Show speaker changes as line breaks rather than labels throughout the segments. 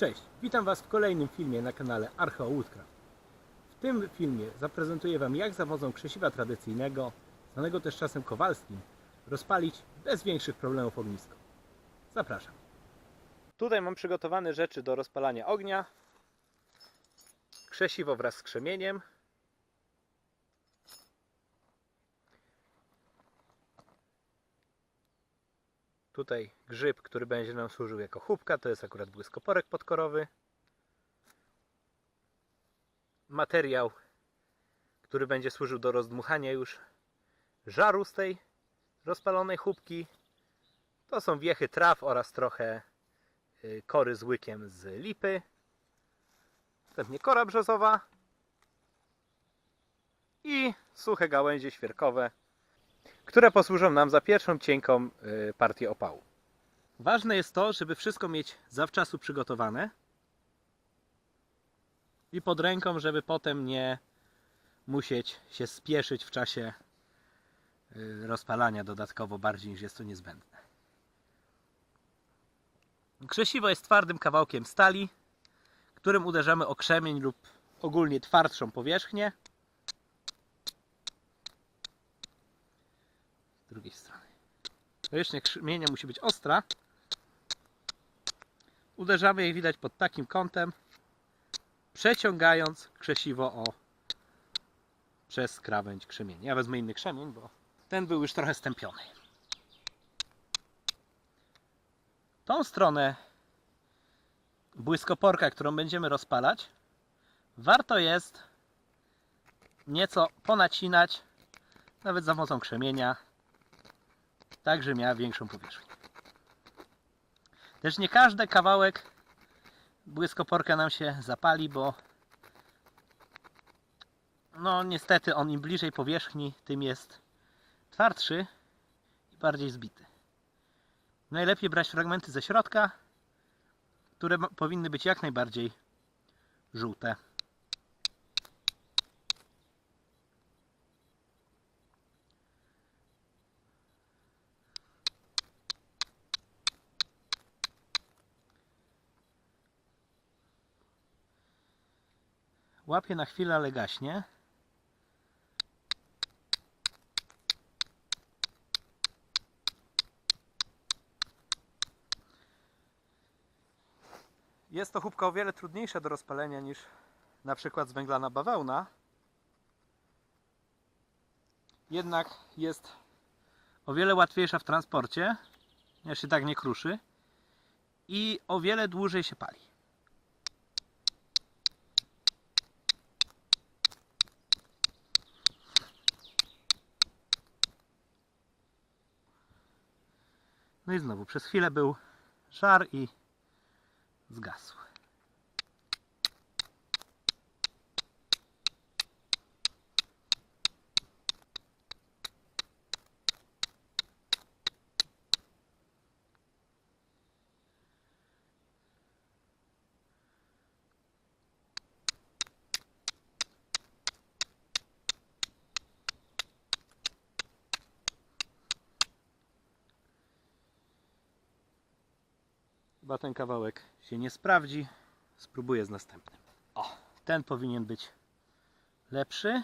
Cześć, witam Was w kolejnym filmie na kanale Archeo Woodcraft. W tym filmie zaprezentuję Wam jak za pomocą krzesiwa tradycyjnego, zwanego też czasem kowalskim, rozpalić bez większych problemów ognisko. Zapraszam. Tutaj mam przygotowane rzeczy do rozpalania ognia. Krzesiwo wraz z krzemieniem. Tutaj grzyb, który będzie nam służył jako chubka, to jest akurat błyskoporek podkorowy. Materiał, który będzie służył do rozdmuchania już żaru z tej rozpalonej chubki. To są wiechy traw oraz trochę y, kory z łykiem z lipy. Następnie kora brzozowa i suche gałęzie świerkowe które posłużą nam za pierwszą cienką y, partię opału. Ważne jest to, żeby wszystko mieć zawczasu przygotowane i pod ręką, żeby potem nie musieć się spieszyć w czasie y, rozpalania dodatkowo bardziej niż jest to niezbędne. Krzesiwo jest twardym kawałkiem stali, którym uderzamy o krzemień lub ogólnie twardszą powierzchnię. z drugiej strony. Powierzchnia krzemienia musi być ostra. Uderzamy jak widać pod takim kątem, przeciągając krzesiwo o przez krawędź krzemienia. Ja wezmę inny krzemień, bo ten był już trochę stępiony. Tą stronę błyskoporka, którą będziemy rozpalać, warto jest nieco ponacinać, nawet za pomocą krzemienia, tak, że miała większą powierzchnię. Też nie każdy kawałek błyskoporka nam się zapali, bo no niestety on im bliżej powierzchni, tym jest twardszy i bardziej zbity. Najlepiej brać fragmenty ze środka, które powinny być jak najbardziej żółte. Łapie na chwilę, ale gaśnie. Jest to chubka o wiele trudniejsza do rozpalenia niż na przykład zwęglana bawełna. Jednak jest o wiele łatwiejsza w transporcie, się tak nie kruszy i o wiele dłużej się pali. No i znowu przez chwilę był żar i zgasł. Chyba ten kawałek się nie sprawdzi. Spróbuję z następnym. O, ten powinien być lepszy.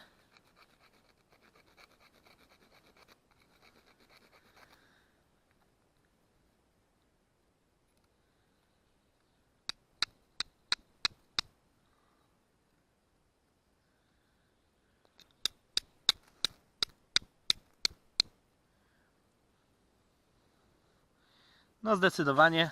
No zdecydowanie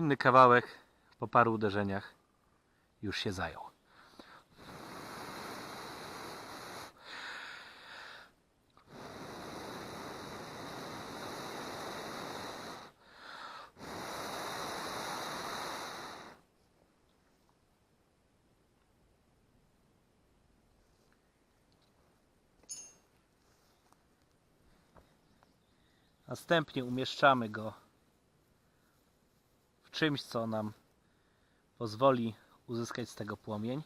Inny kawałek po paru uderzeniach już się zajął. Następnie umieszczamy go czymś, co nam pozwoli uzyskać z tego płomień.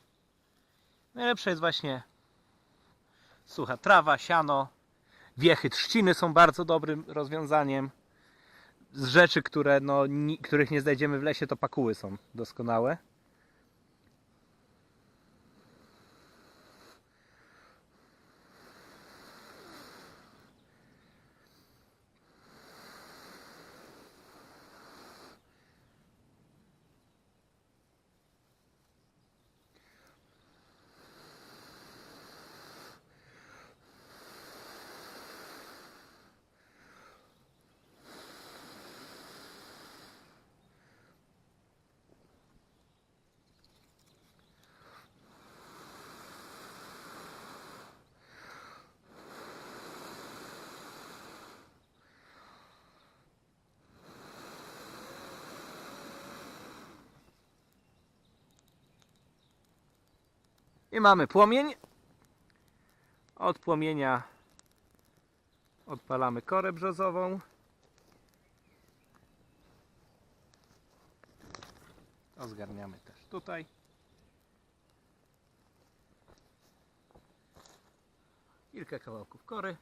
Najlepsze jest właśnie sucha trawa, siano, wiechy trzciny są bardzo dobrym rozwiązaniem. Z rzeczy, które, no, których nie znajdziemy w lesie, to pakuły są doskonałe. I mamy płomień. Od płomienia odpalamy korę brzozową. To zgarniamy też tutaj. Kilka kawałków kory.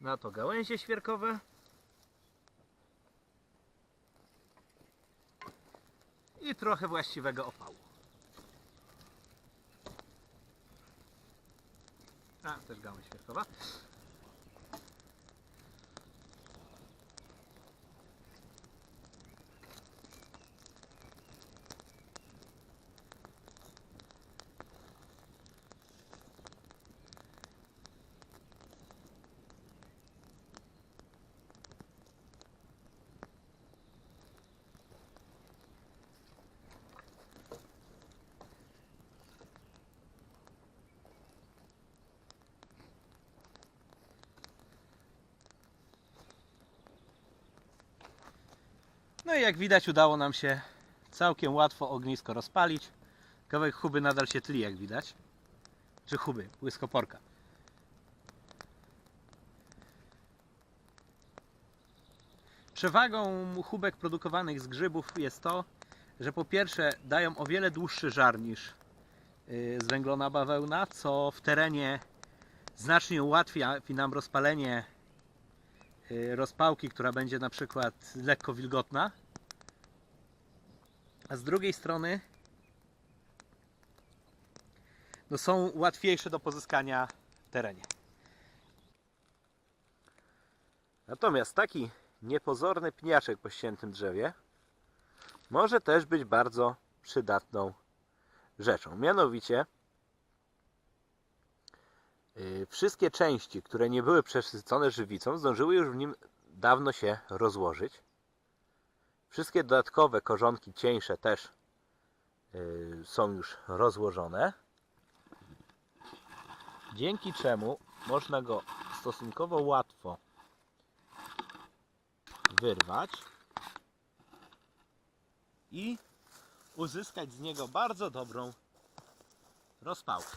Na to gałęzie świerkowe. I trochę właściwego opału. Też gałąź świerkowa. No i jak widać udało nam się całkiem łatwo ognisko rozpalić. Kawałek chuby nadal się tli jak widać. Czy chuby, błyskoporka. Przewagą chubek produkowanych z grzybów jest to, że po pierwsze dają o wiele dłuższy żar niż yy, zwęglona bawełna, co w terenie znacznie ułatwia nam rozpalenie rozpałki, która będzie na przykład lekko wilgotna. A z drugiej strony no są łatwiejsze do pozyskania w terenie. Natomiast taki niepozorny pniaczek po ściętym drzewie może też być bardzo przydatną rzeczą. Mianowicie wszystkie części, które nie były przesycone żywicą, zdążyły już w nim dawno się rozłożyć. Wszystkie dodatkowe korzonki cieńsze też yy, są już rozłożone. Dzięki czemu można go stosunkowo łatwo wyrwać i uzyskać z niego bardzo dobrą rozpałkę.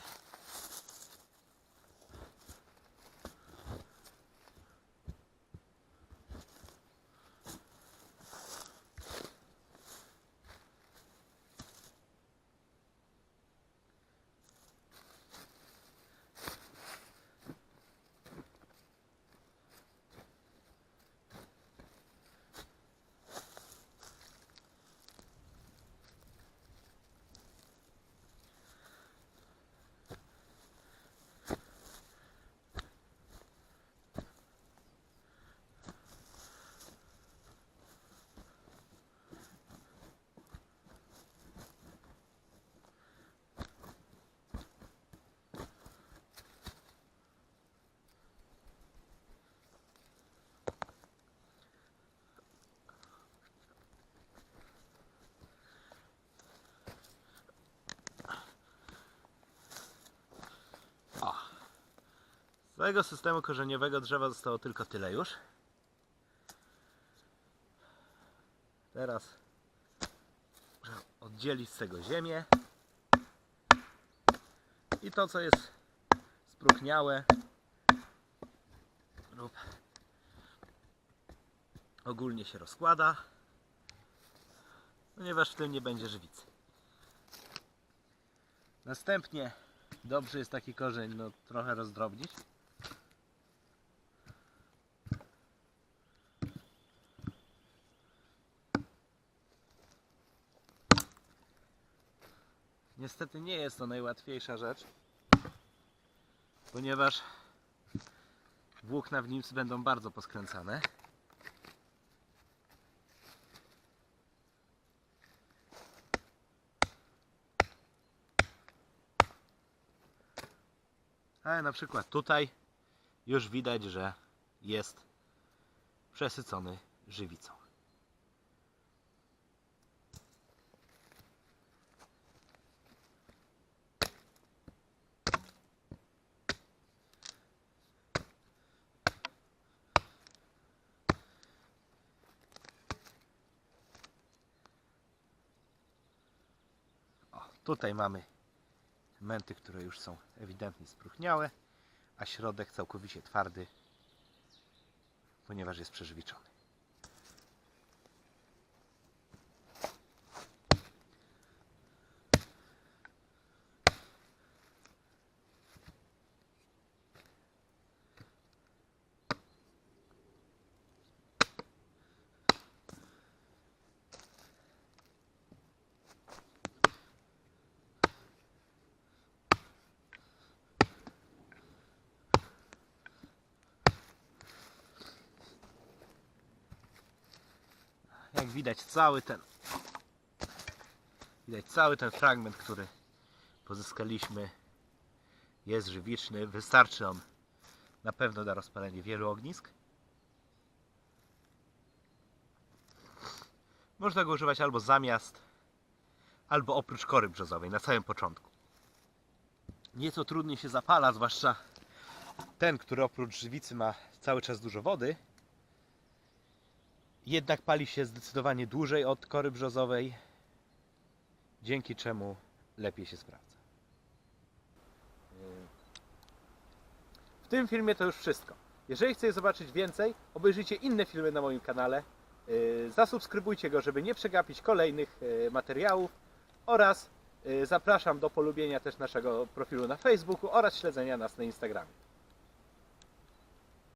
Całego systemu korzeniowego drzewa zostało tylko tyle już. Teraz oddzielić z tego ziemię. I to co jest spróchniałe lub ogólnie się rozkłada. ponieważ w tym nie będzie żywicy. Następnie dobrze jest taki korzeń no, trochę rozdrobnić. Niestety nie jest to najłatwiejsza rzecz, ponieważ włókna w nim będą bardzo poskręcane. Ale na przykład tutaj już widać, że jest przesycony żywicą. O, tutaj mamy męty, które już są ewidentnie spróchniałe, a środek całkowicie twardy, ponieważ jest przeżywiczony. Widać cały ten widać cały ten fragment, który pozyskaliśmy jest żywiczny. Wystarczy on na pewno na rozpalenie wielu ognisk. Można go używać albo zamiast, albo oprócz kory brzozowej na samym początku. Nieco trudniej się zapala, zwłaszcza ten, który oprócz żywicy ma cały czas dużo wody. Jednak pali się zdecydowanie dłużej od kory brzozowej, dzięki czemu lepiej się sprawdza. W tym filmie to już wszystko. Jeżeli chcecie zobaczyć więcej, obejrzyjcie inne filmy na moim kanale. Yy, Zasubskrybujcie go, żeby nie przegapić kolejnych yy, materiałów oraz yy, zapraszam do polubienia też naszego profilu na Facebooku oraz śledzenia nas na Instagramie.